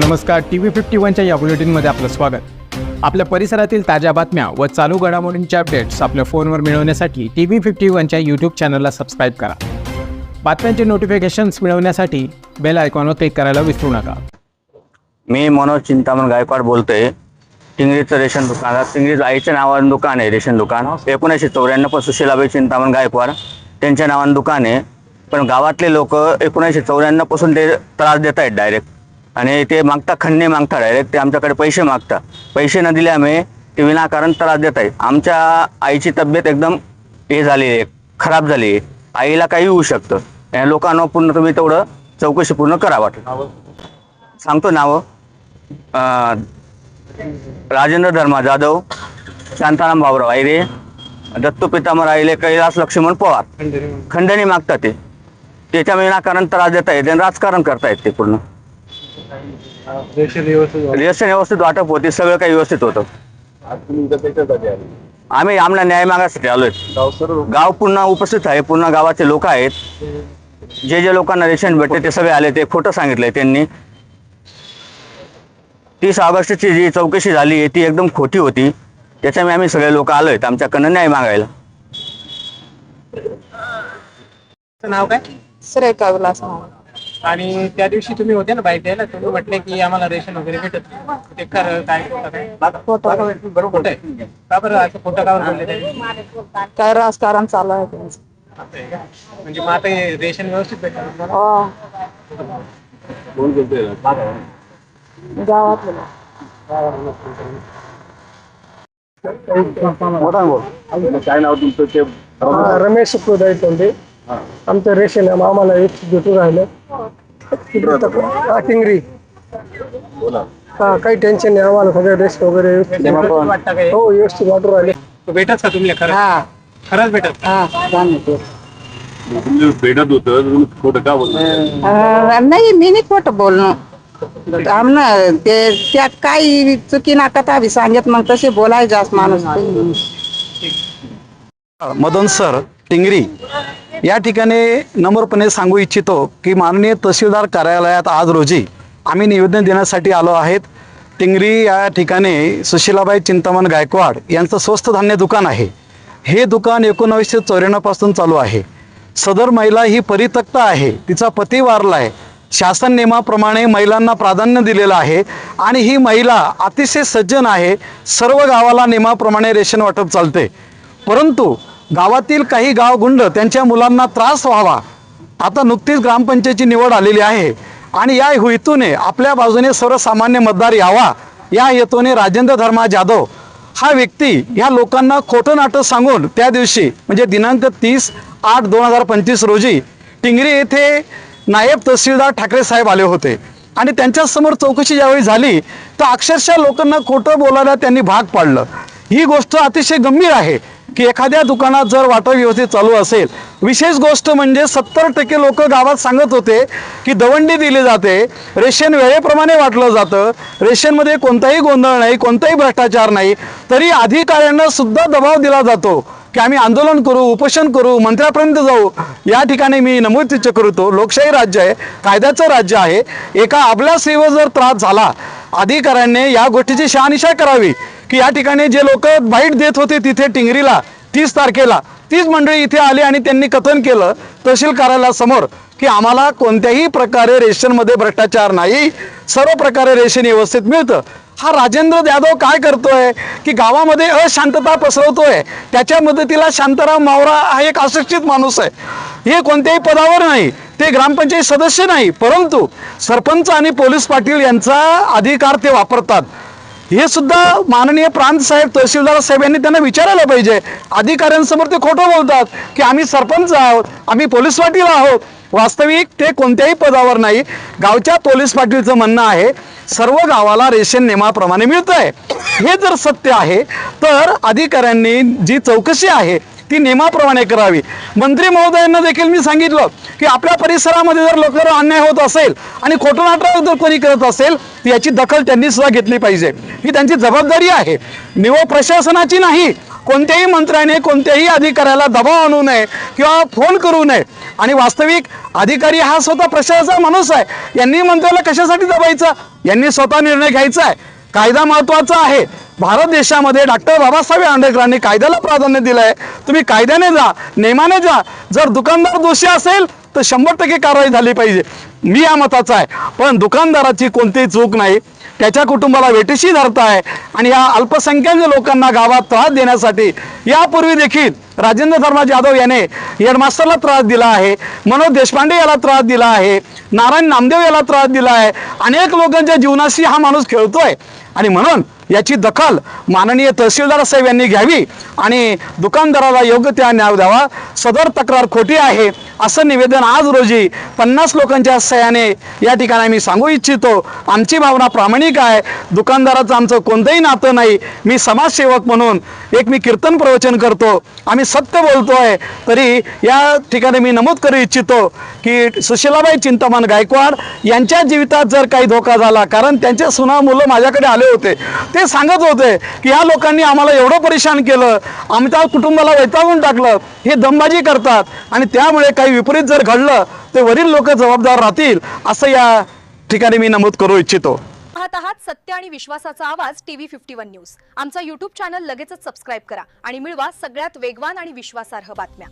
नमस्कार T V fifty वनच्या या बुलेटिनमध्ये आपलं स्वागत. आपल्या परिसरातील ताज्या बातम्या व चालू घडामोडींचे अपडेट्स आपल्या फोनवर मिळवण्यासाठी टी व्ही फिफ्टी वनच्या यूट्यूब चॅनलला सबस्क्राईब करा. बातम्यांचे नोटिफिकेशन्स मिळवण्यासाठी बेल आयकॉनवर क्लिक करायला विसरू नका. मी मनोज चिंतामण गायकवाड बोलतोय. टिंगरीचं रेशन दुकान आता टिंगरीचं आईच्या नावानं दुकान आहे रेशन दुकान. एकोणीसशे चौऱ्याण्णव पण सुशीलाबाई चिंतामण गायकवाड त्यांच्या नावानं दुकान आहे. पण गावातले लोक एकोणीसशे चौऱ्याण्णवपासून ते त्रास देत आहेत डायरेक्ट आणि ते मागता खंडे मागता डायरेक्ट ते आमच्याकडे पैसे मागता. पैसे न दिल्यामुळे ते विनाकारण त्रास देत आहेत. आमच्या आईची तब्येत एकदम हे झाली आहे खराब झाली आहे. आईला काही होऊ शकतं. या लोकांना पूर्ण तुम्ही तेवढं चौकशी पूर्ण करा वाटलं. सांगतो नावं. राजेंद्र धर्मा जाधव शांताराम भाऊराव आयरे दत्तू पितामर आईले कैलास लक्ष्मण पवार. खंडणी मागतात ते. त्याच्यामुळे विनाकारण त्रास देत आणि राजकारण करतायत ते पूर्ण. रेशन व्यवस्थित वाटप होते सगळं काही व्यवस्थित होतं. आम्ही आम्हाला न्याय मागायसाठी आलोय. गाव पूर्ण उपस्थित आहे पूर्ण गावाचे लोक आहेत. जे जे लोकांना रेशन भेटते ते सगळे आले ते खोटं सांगितलंय त्यांनी. तीस ऑगस्टची जी चौकशी झाली ती एकदम खोटी होती. त्याच्यामुळे आम्ही सगळे लोक आलोय आमच्याकडनं न्याय मागायला. नाव काय? सुरेखा विलास नाव आणि त्या दिवशी तुम्ही होते ना बाईक द्यायला तुम्ही म्हटले की आम्हाला रेशन वगैरे भेटत नाही. ते खरं काय खोटं आहे का बरं असं खोटं का बरं बोलले? काय राजकारण चालू आहे त्यांचं असं आहे का? म्हणजे मग आता हे रेशन व्यवस्थित भेटत तुम्हाला? हो. गावातले. काय नाव तुमचं ते हा, रमेश सुखदाई तोंडे आमचं रेशन आहे आम्हाला एक भेटून राहिलं. हा, टिंगरी हा काही टेन्शन नाही आम्हाला सगळं रेस्ट वगैरे व्यवस्थित व्यवस्थित वाटतं काय हो व्यवस्थित वाटून राहिले. भेटत का तुम्ही खरं? हा. खरंच भेटत हा जाणवते. भेटत होतं खोटं का बोलतो अं, नाही मी नाही खोटं बोलणं आमना ते त्यात काही चुकी ना कथा बी सांगत मग तसे बोलायचे जास्त माणूस. मदन सर टिंगरी. या ठिकाणी नम्रपणे सांगू इच्छितो की माननीय तहसीलदार कार्यालयात आज रोजी आम्ही निवेदन देण्यासाठी आलो आहेत. टिंगरी या ठिकाणी सुशीलाबाई चिंतामण गायकवाड यांचं स्वस्त धान्य दुकान आहे. हे दुकान एकोणावीसशे चौऱ्याण्णवपासून चालू आहे. सदर महिला ही परित्यक्त आहे. तिचा पती वारला आहे. शासन नियमाप्रमाणे महिलांना प्राधान्य दिलेलं आहे आणि ही महिला अतिशय सज्जन आहे. सर्व गावाला नियमाप्रमाणे रेशन वाटप चालते. परंतु गावातील काही गावगुंड त्यांच्या मुलांना त्रास व्हावा. आता नुकतीच ग्रामपंचायतीची निवड आलेली आहे. आणि या हेतूने आपल्या बाजूने सर्वसामान्य मतदार यावा. या हेतूने राजेंद्र धर्मा जाधव हा व्यक्ती ह्या लोकांना खोटं नाटक सांगून त्या दिवशी म्हणजे दिनांक तीस आठ दोन हजार पंचवीस रोजी टिंगरी येथे नायब तहसीलदार ठाकरे साहेब आले होते. आणि त्यांच्यासमोर चौकशी ज्यावेळी झाली तर अक्षरशः लोकांना खोटं बोलायला त्यांनी भाग पाडलं. ही गोष्ट अतिशय गंभीर आहे. की एखाद्या दुकानात जर वाटप व्यवस्थित चालू असेल विशेष गोष्ट म्हणजे सत्तर टक्के लोक गावात सांगत होते की दवंडी दिली जाते रेशन वेळेप्रमाणे वाटलं जातं रेशनमध्ये कोणताही गोंधळ नाही कोणताही भ्रष्टाचार नाही तरी अधिकाऱ्यांना सुद्धा दबाव दिला जातो की आम्ही आंदोलन करू उपोषण करू मंत्र्यापर्यंत जाऊ. या ठिकाणी मी नमूद करतो लोकशाही राज्य आहे कायद्याचं राज्य आहे. एका आपल्या सेवा जर त्रास झाला अधिकाऱ्यांनी या गोष्टीची शहानिशा करावी. की या ठिकाणी जे लोक बाईट देत होते तिथे टिंगरीला तीस तारखेला तीच मंडळी इथे आली आणि त्यांनी कथन केलं तहसील कार्यालयासमोर की आम्हाला कोणत्याही प्रकारे रेशनमध्ये भ्रष्टाचार नाही सर्व प्रकारे रेशन व्यवस्थित मिळतं. हा राजेंद्र यादव काय करतोय? की गावामध्ये अशांतता पसरवतोय. त्याच्या मदतीला शांताराम मावरा हा एक अशिक्षित माणूस आहे. हे कोणत्याही पदावर नाही ते ग्रामपंचायत सदस्य नाही परंतु सरपंच आणि पोलीस पाटील यांचा अधिकार ते वापरतात. हे सुद्धा माननीय प्रांत साहेब तहसीलदार साहेब यांनी त्यांना विचारायला पाहिजे. अधिकाऱ्यांसमोर ते खोटं बोलतात की आम्ही सरपंच आहोत आम्ही पोलीस पाटील आहोत. वास्तविक ते कोणत्याही पदावर नाही. गावच्या पोलीस पाटीलचं म्हणणं आहे सर्व गावाला रेशन नियमाप्रमाणे मिळतं आहे हे जर सत्य आहे तर अधिकाऱ्यांनी जी चौकशी आहे ती नियमाप्रमाणे करावी. मंत्री महोदयांना देखील मी सांगितलं की आपल्या परिसरामध्ये जर लोकांवर अन्याय होत असेल आणि खोटं नाटक जर कोणी करत असेल तर याची दखल त्यांनी सुद्धा घेतली पाहिजे. ही त्यांची जबाबदारी आहे. निवड प्रशासनाची नाही. कोणत्याही मंत्र्याने कोणत्याही अधिकाऱ्याला दबाव आणू नये किंवा फोन करू नये. आणि वास्तविक अधिकारी हा स्वतः प्रशासनाचा माणूस आहे. यांनी मंत्र्याला कशासाठी दबायचं? यांनी स्वतः निर्णय घ्यायचा आहे. कायदा महत्त्वाचा आहे. भारत देशामध्ये डॉक्टर बाबासाहेब आंबेडकरांनी कायद्याला प्राधान्य दिलं आहे तुम्ही कायद्याने जा नेमाने जा. जर दुकानदार दोषी असेल तर शंभर टक्के कारवाई झाली पाहिजे. मी या मताचा आहे. पण दुकानदाराची कोणतीही चूक नाही. त्याच्या कुटुंबाला वेटीशी धरताय आणि या अल्पसंख्याक लोकांना गावात त्रास देण्यासाठी यापूर्वी देखील राजेंद्र धर्मा जाधव याने हेडमास्टरला त्रास दिला आहे. मनोज देशपांडे याला त्रास दिला आहे. नारायण नामदेव याला त्रास दिला आहे. अनेक लोकांच्या जीवनाशी हा माणूस खेळतोय. आणि म्हणून याची दखल माननीय तहसीलदार साहेब यांनी घ्यावी आणि दुकानदाराला योग्य त्या न्याय द्यावा. सदर तक्रार खोटी आहे. असं निवेदन आज रोजी पन्नास लोकांच्या सह्याने या ठिकाणी आम्ही सांगू इच्छितो. आमची भावना प्रामाणिक आहे. दुकानदाराचं आमचं कोणतंही नातं नाही. मी समाजसेवक म्हणून एक मी कीर्तन प्रवचन करतो. आम्ही सत्य बोलतो आहे तरी या ठिकाणी मी नमूद करू इच्छितो की सुशीलाबाई चिंतामण गायकवाड यांच्या जीवितात जर काही धोका झाला कारण त्यांचे सुना मुलं माझ्याकडे आले होते. ते सांगत होते की ह्या लोकांनी आम्हाला एवढं परेशान केलं. आमच्या कुटुंबाला वैतागून टाकलं. हे दमबाजी करतात. आणि त्यामुळे काही काही विपरीत जर घडलं तर वरील लोक जबाबदार राहतील असं या ठिकाणी मी नमूद करू इच्छितो. पाहत आहात सत्य आणि विश्वासाचा आवाज टीव्ही फिफ्टी वन न्यूज. आमचा युट्यूब चॅनल लगेचच सबस्क्राईब करा आणि मिळवा सगळ्यात वेगवान आणि विश्वासार्ह बातम्या.